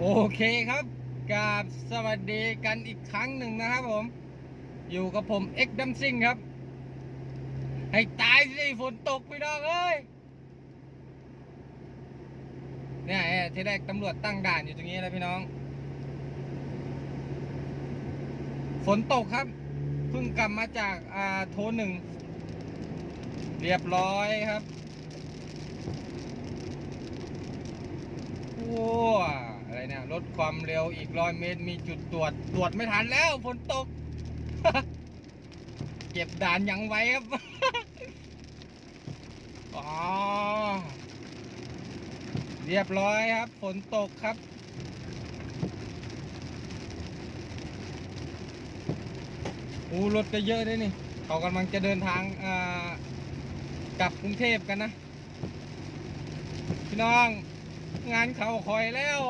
โอเคครับกราบสวัสดีกันอีกครั้งหนึ่งนะครับผม อยู่กับผมเอ็กดัมซิงครับ ให้ตายสิฝนตกพี่น้องเอ้ยเนี่ยเที่แรกตำรวจตั้งด่านอยู่ตรงนี้แล้วพี่น้อง ฝนตกครับเพิ่งกลับมาจากอ่าโทนหนึ่ง เรียบร้อยครับว้าอะไรเนี่ยล ดความเร็วอีกร้อยเมตร มีจุดตรวจ ตรวจไม่ทันแล้วฝนตก เก็บด่านยังไว้ครับอ๋อเรียบร้อยครับ ฝนตกครับ อู้รถก็เยอะด้วยนี่ เขากำลังจะเดินทางกลับกรุงเทพกันนะ พี่น้อง งานเขาคอยแล้ว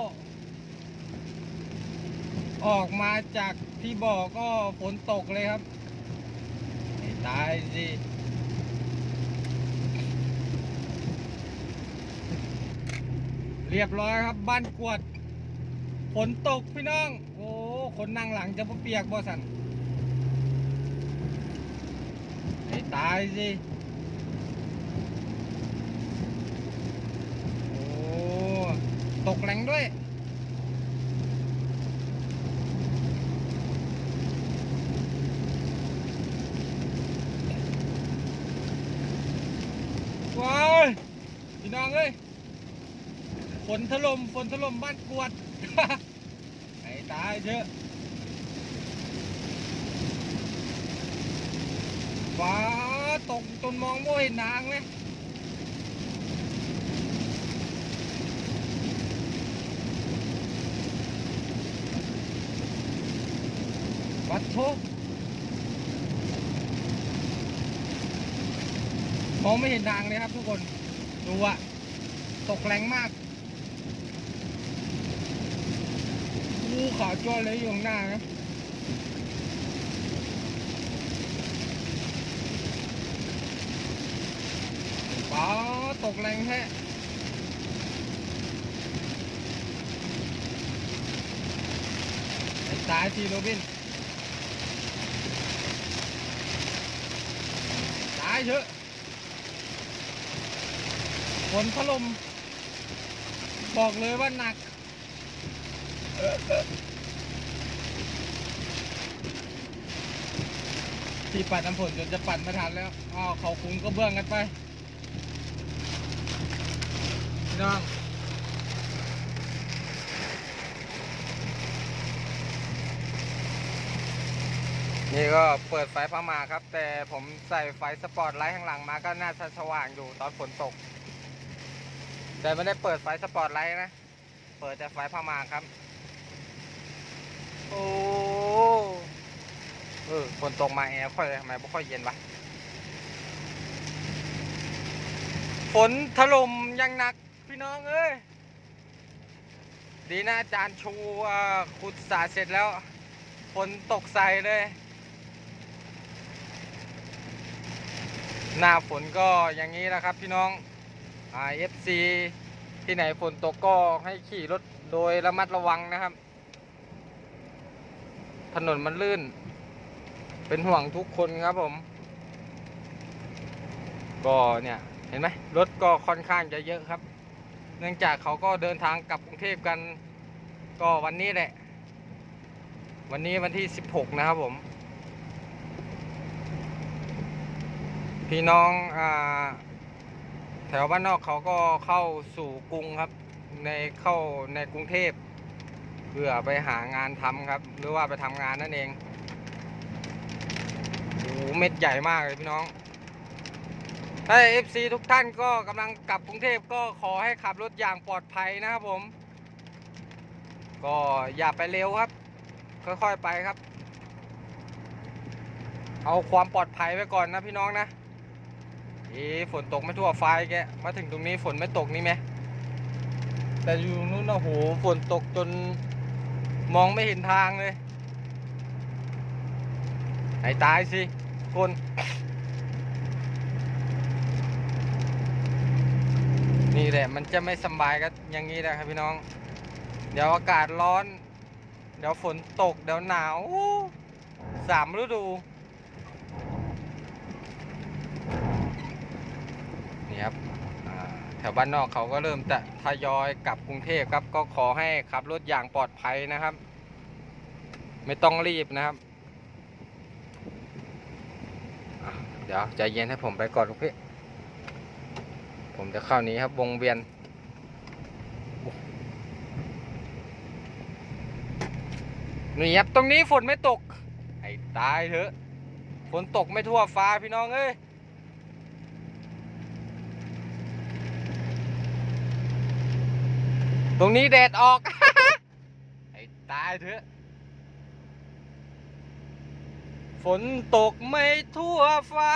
ออกมาจากที่บ่อก็ฝนตกเลยครับตายสิเรียบร้อยครับบ้านกวดฝนตกพี่น้อง โอ้คนนั่งหลังจะเปียกบ่สันให้ตายสิ โอ้ ตกแรงด้วย ว้ายพี่น้ องเอ้ยฝนถล่มฝนถล่มบ้านกวดไอ้ตายเถอะฟ้าตกจนมองไม่เห็นนางไหมวัดโชคมองไม่เห็นทางเลยครับทุกคน ดูอะ ตกแรงมากอู้ขาวจ้วนเลยอยู่ข้างหน้านะป๋าตกแรงแท้ตายทีโรบินตายเถอะฝนถล่ม บอกเลยว่าหนัก ที่ปัดน้ำฝนจนจะปัดไม่ทันแล้วอ้าวเขาคุ้งก็เบื้องกันไปน้องนี่ก็เปิดไฟพามาครับ แต่ผมใส่ไฟสปอร์ตไลท์ข้างหลังมาก็น่าจะสว่างอยู่ตอนฝนตก แต่ไม่ได้เปิดไฟสปอร์ตไลท์นะ เปิดแต่ไฟพามาครับ โอ้เออฝนตกมาแอร์ค่อยทำไมไม่ค่อยเย็นวะฝนถล่มยังหนักพี่น้องเอ้ย ดีนะอาจารย์ชูขุดสาเสร็จแล้ว ฝนตกใส่เลย หน้าฝนก็อย่างนี้นะครับพี่น้อง FC ที่ไหนฝนตกก็ให้ขี่รถโดยระมัดระวังนะครับ ถนนมันลื่น เป็นห่วงทุกคนครับผม ก็เนี่ยเห็นไหมรถก็ค่อนข้างจะเยอะครับ เนื่องจากเขาก็เดินทางกลับกรุงเทพกัน ก็วันนี้แหละ วันนี้วันที่ 16 นะครับผม พี่น้องอ่า แถวบ้านนอกเขาก็เข้าสู่กรุงครับ ในเข้าในกรุงเทพเพื่อไปหางานทำครับ หรือว่าไปทำงานนั่นเองโอ้โหเม็ดใหญ่มากเลยพี่น้องถ้าเอฟซทุกท่านก็กำลังกลับกรุงเทพก็ขอให้ขับรถอย่างปลอดภัยนะครับผม ก็อย่าไปเร็วครับ ค่อยๆไปครับ เอาความปลอดภัยไว้ก่อนนะพี่น้องนะ เอ๊ฝนตกไม่ทั่วไฟแกมาถึงตรงนี้ฝนไม่ตกนี่ไหมแต่อยู่นู้นนะโหฝนตกจนมองไม่เห็นทางเลยไอ้ตายสิคนนี่แหละมันจะไม่สบายก็อย่างนี้แหละครับพี่น้อง เดี๋ยวอากาศร้อน เดี๋ยวฝนตก เดี๋ยวหนาวสามฤดู นี่ครับแถวบ้านนอกเขาก็เริ่มจะทยอยกลับกรุงเทพครับ ก็ขอให้ขับรถอย่างปลอดภัยนะครับ ไม่ต้องรีบนะครับ เดี๋ยวใจเย็นให้ผมไปก่อนลูกพี่ ผมจะเข้านี้ครับวงเวียนนี่ครับตรงนี้ฝนไม่ตก ไอ้ตายเถอะ ฝนตกไม่ทั่วฟ้าพี่น้องเอ้ย ตรงนี้แดดออก ไอ้ตายเถอะ ฝนตกไม่ทั่วฟ้า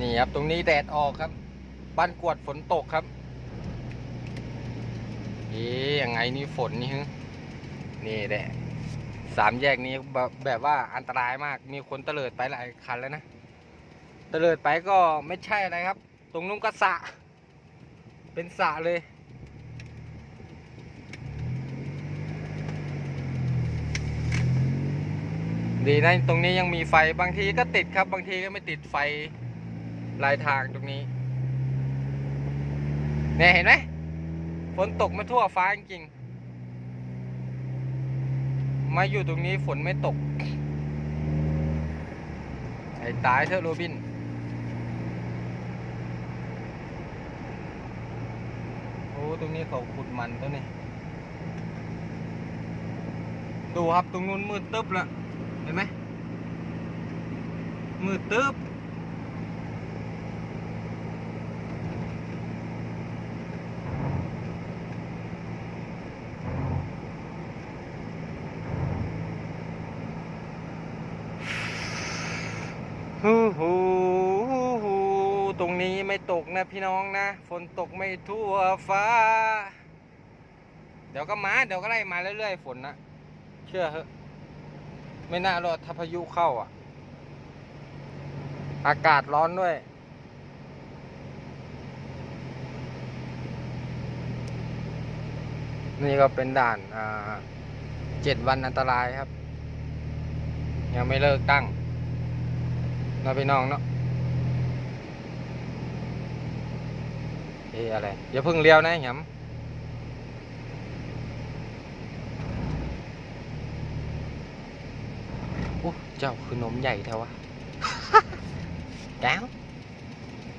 นี่ครับ ตรงนี้แดดออกครับ บ้านกวดฝนตกครับ เอ๊ยยังไงนี่ฝนนี่ฮึนี่แหละสามแยกนี้แบบแบบว่าอันตรายมาก มีคนเตลิดไปหลายคันแล้วนะ เตลิดไปก็ไม่ใช่อะไรครับ ตรงนู้นก็สะ เป็นสะเลย ดีนะตรงนี้ยังมีไฟ บางทีก็ติดครับ บางทีก็ไม่ติดไฟลายทางตรงนี้ เนี่ยเห็นไหม ฝนตกมาทั่วฟ้าจริงๆ มาอยู่ตรงนี้ฝนไม่ตก ไอ้ตายเถอะโรบิน โอ้ ตรงนี้เขาขุดมันตัวนี้ ดูครับตรงนู้นมืดตึ๊บล้วเห็นไหมมืดตึ๊บ ฮู้ฮู้ฮู้ฮู้ ตรงนี้ไม่ตกนะพี่น้องนะ ฝนตกไม่ทั่วฟ้า เดี๋ยวก็มา เดี๋ยวก็ไล่มาเรื่อยๆ ฝนนะเชื่อเหอะไม่น่ารอดถ้าพายุเข้าอะ อากาศร้อนด้วย นี่ก็เป็นด่านอ่าเจ็ดวันอันตรายครับ ยังไม่เลิกตั้งเนาะพี่น้องเนาะ เออะไรอย่าเพิ่งเลี้ยวนะหยำโอ้เจ้าคือนมใหญ่แถววะ แก้ว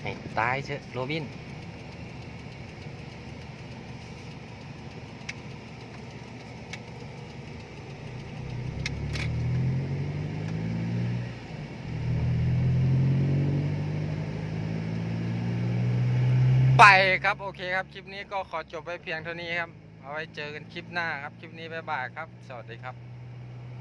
ให้ตายเชอะโรบิน ไปครับโอเคครับคลิปนี้ก็ขอจบไว้เพียงเท่านี้ครับ เอาไว้เจอกันคลิปหน้าครับ คลิปนี้บ๊ายบายครับ สวัสดีครับ